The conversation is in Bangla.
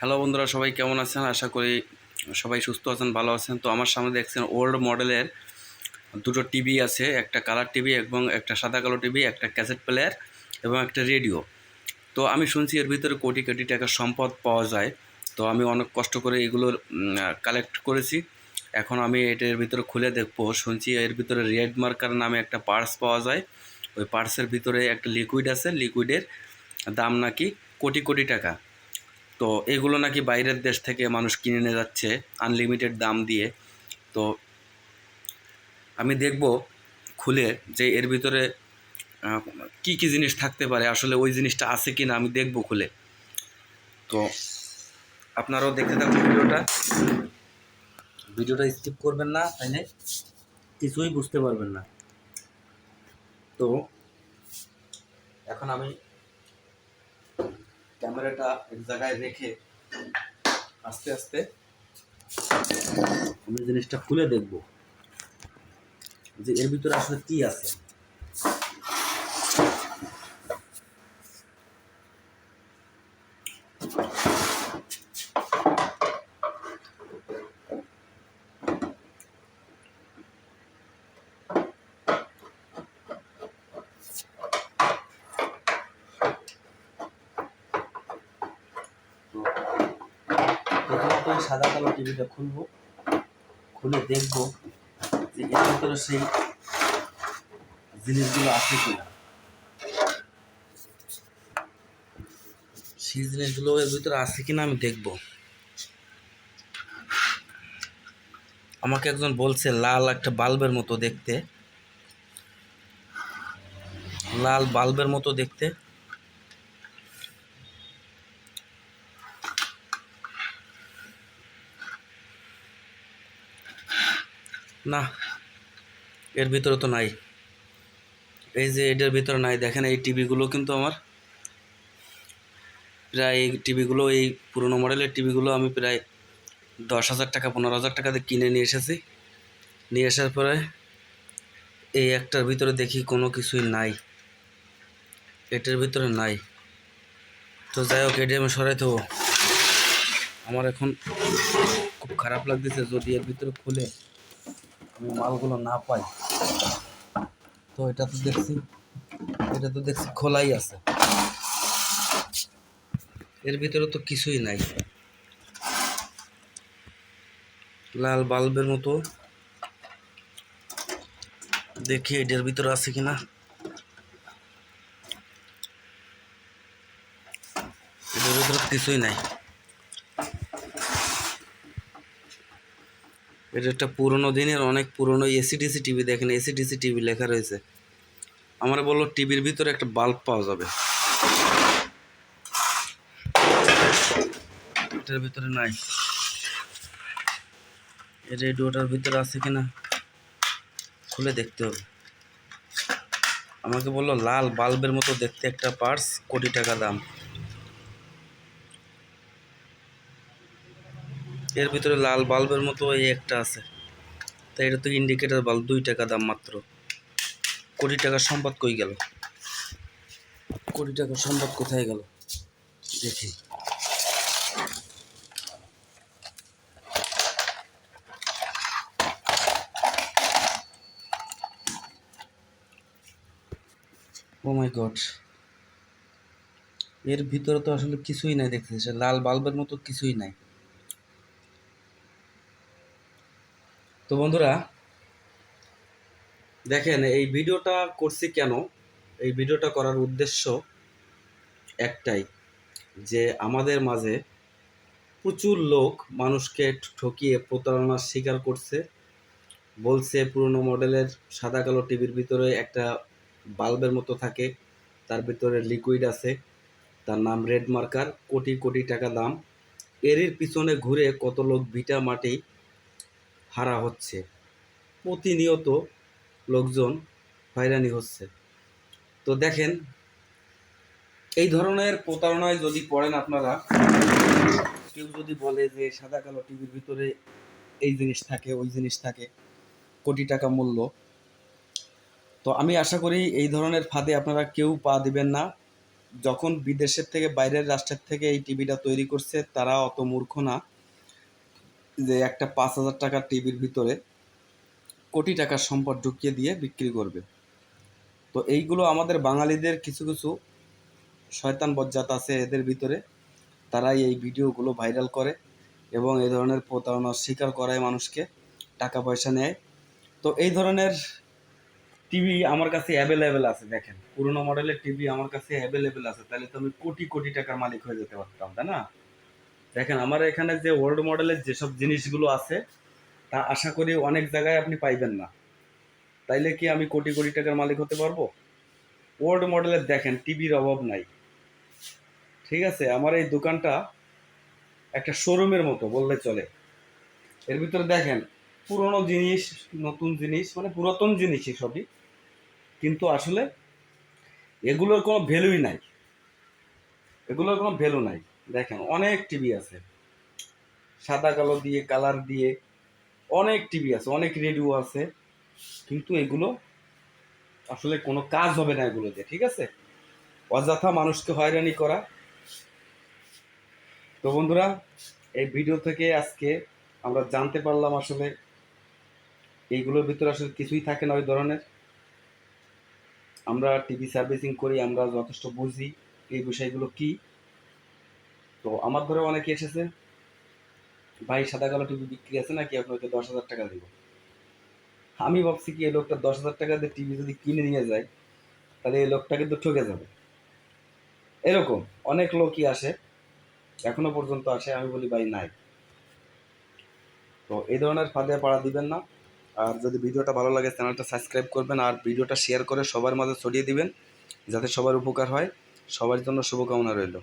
হ্যালো বন্ধুরা, সবাই কেমন আছেন? আশা করি সবাই সুস্থ আছেন, ভালো আছেন। তো আমার সামনে দেখছেন ওল্ড মডেলের দুটো টিভি আছে, একটা কালার টিভি এবং একটা সাদা কালো টিভি একটা ক্যাসেট প্লেয়ার এবং একটা রেডিও তো আমি শুনছি এর ভিতরে কোটি কোটি টাকার সম্পদ পাওয়া যায়। তো আমি অনেক কষ্ট করে এগুলোর কালেক্ট করেছি। এখন আমি এটার ভিতরে খুলে দেখব। শুনছি এর ভিতরে রেড মার্কার নামে একটা পার্স পাওয়া যায়। ওই পার্সের ভিতরে একটা লিকুইড আছে। লিকুইডের দাম নাকি কোটি কোটি টাকা। তো এগুলো নাকি বাইরের দেশ থেকে মানুষ কিনে নিয়ে যাচ্ছে আনলিমিটেড দাম দিয়ে। তো আমি দেখব খুলে যে এর ভিতরে কি কি জিনিস থাকতে পারে, আসলে ওই জিনিসটা আছে কি না আমি দেখব খুলে। তো আপনারাও দেখতে থাকুন ভিডিওটা। ভিডিওটা স্কিপ করবেন না তাইলে কিছুই বুঝতে পারবেন না। তো এখন আমি ক্যামেরাটা এক জায়গায় রেখে আস্তে আস্তে আমি জিনিসটা খুলে দেখব যে এর ভিতরে আসলে কি আছে। প্রথমত সাদা কালো টিভিটা খুলবো, খুলে দেখব যে এর ভিতরে সেই জিনিসগুলো আছে কিনা। সেই জিনিসগুলো এর ভিতরে আছে কিনা আমি দেখব। আমাকে একজন বলছে, লাল একটা বাল্বের মতো দেখতে। লাল বাল্বের মতো দেখতে। না, এর ভিতরে তো নাই। এই যে এটার ভিতরে নাই, দেখেন এই টিভিগুলো কিন্তু আমার প্রায় এই টিভিগুলো, এই পুরোনো মডেলের টিভিগুলো আমি প্রায় দশ হাজার টাকা, পনেরো হাজার টাকাতে কিনে নিয়ে এসেছি। নিয়ে আসার পরে এই একটার ভিতরে দেখি কোনো কিছুই নাই। এটার ভিতরে নাই। তো যাই হোক এটি আমি সরাই দেবো। আমার এখন খুব খারাপ লাগতেছে, যদি এর ভিতরে খুলে আমি মালগুলো না পাই। তো এটা তো দেখছি, এটা তো দেখছি খোলাই আছে। এর ভিতরে তো কিছুই নাই। লাল বাল্বের মতো। দেখি এটার ভিতরে আছে কিনা। এটার ভিতরে কিছুই নাই। এটা একটা পুরোনো দিনের, অনেক পুরোনো A C D C TV দেখেন A C D C TV লেখা রয়েছে। আমার বলল টিভির ভিতরে একটা বাল্ব পাওয়া যাবে। এটার ভিতরে নাই। এই রেডিওটার ভিতরে আছে কিনা, খুলে দেখতে হবে। আমাকে বলল, লাল বাল্বের মতো দেখতে একটা পার্স কোটি টাকা দাম। এর ভিতরে লাল বাল্বের মতো এই একটা আছে। তাই এটা তো ইন্ডিকেটার বাল্ব, দুই টাকা দাম মাত্র। কোটি টাকার সম্পদ কই গেল? কোটি টাকার সম্পদ কোথায় গেল? দেখি। ও মাই গড এর ভিতরে তো আসলে কিছুই নাই দেখতেছে। লাল বাল্বের মতো কিছুই নাই। তো বন্ধুরা, দেখেন, এই ভিডিওটা করছি কেন? এই ভিডিওটা করার উদ্দেশ্য একটাই, যে আমাদের মাঝে প্রচুর লোক মানুষকে ঠকিয়ে প্রতারণার শিকার করছে। বলছে, পুরনো মডেলের সাদা কালো টিভির ভিতরে একটা বাল্বের মতো থাকে, তার ভিতরে লিকুইড আছে, তার নাম রেড মার্কার কোটি কোটি টাকা দাম। এরই পিছনে ঘুরে কত লোক ভিটা মাটি হারা হচ্ছে। প্রতিনিয়ত লোকজন হয়রানি হচ্ছে। তো দেখেন, এই ধরনের প্রতারণায় যদি পড়েন আপনারা, কেউ যদি বলে যে সাদা কালো টিভির ভিতরে এই জিনিস থাকে, ওই জিনিস থাকে, কোটি টাকা মূল্য, তো আমি আশা করি এই ধরনের ফাঁদে আপনারা কেউ পা দিবেন না। যখন বিদেশের থেকে, বাইরের রাষ্ট্রের থেকে এই টিভিটা তৈরি করছে, তারা অত মূর্খ না। যে একটা পাঁচ হাজার টাকার টিভির ভিতরে কোটি টাকার সম্পদ ঢুকিয়ে দিয়ে বিক্রি করবে। তো এইগুলো আমাদের বাঙালিদের কিছু কিছু শয়তান বজ্জাত আছে এদের ভিতরে। তারাই এই ভিডিওগুলো ভাইরাল করে এবং এই ধরনের প্রতারণার শিকার করায় মানুষকে টাকা পয়সা নেয়। তো এই ধরনের টিভি আমার কাছে অ্যাভেলেবেল আছে, দেখেন। পুরোনো মডেলের টিভি আমার কাছে অ্যাভেলেবেল আছে। তাহলে তো আমি কোটি কোটি টাকার মালিক হয়ে যেতে পারতাম, তাই না? দেখেন, আমার এখানে যে ওল্ড মডেলের যেসব জিনিসগুলো আছে, তা আশা করি অনেক জায়গায় আপনি পাইবেন না। তাইলে কি আমি কোটি কোটি টাকার মালিক হতে পারব? ওল্ড মডেলের দেখেন টিভির অভাব নাই। ঠিক আছে, আমার এই দোকানটা একটা শোরুমের মতো, বললে চলে। এর ভিতরে দেখেন, পুরনো জিনিস, নতুন জিনিস মানে পুরাতন জিনিসই সবই কিন্তু আসলে এগুলোর কোনো ভ্যালুই নাই। এগুলোর কোনো ভ্যালু নাই। দেখেন, অনেক টিভি আছে। সাদা, কালো দিয়ে কালার দিয়ে অনেক টিভি আছে, অনেক রেডিও আছে। কিন্তু এগুলো আসলে কোনো কাজ হবে না এগুলোতে, ঠিক আছে? অযথা মানুষকে হয়রানি করা। তো বন্ধুরা, এই ভিডিও থেকে আজকে আমরা জানতে পারলাম আসলে এইগুলোর ভিতরে আসলে কিছুই থাকে না ওই ধরনের। আমরা টিভি সার্ভিসিং করি, আমরা যথেষ্ট বুঝি এই বিষয়গুলো কি। তো আমার ধরে অনেকে এসেছে, ভাই, সাদা কালো টিভি বিক্রি আছে নাকি? আপনাকে দশ হাজার টাকা দিব। আমি ভাবছি কি, এই লোকটা দশ হাজার টাকা দিয়ে টিভি যদি কিনে নিয়ে যায়, তাহলে এই লোকটা কিন্তু ঠকে যাবে। এরকম অনেক লোকই আসে, এখনও পর্যন্ত আসে, আমি বলি, ভাই, নাই। তো এই ধরনের ফাঁদে পাড়া দিবেন না। আর যদি ভিডিওটা ভালো লাগে, চ্যানেলটা সাবস্ক্রাইব করবেন আর ভিডিওটা শেয়ার করে সবার মাঝে ছড়িয়ে দিবেন, যাতে সবার উপকার হয়। সবার জন্য শুভকামনা রইল।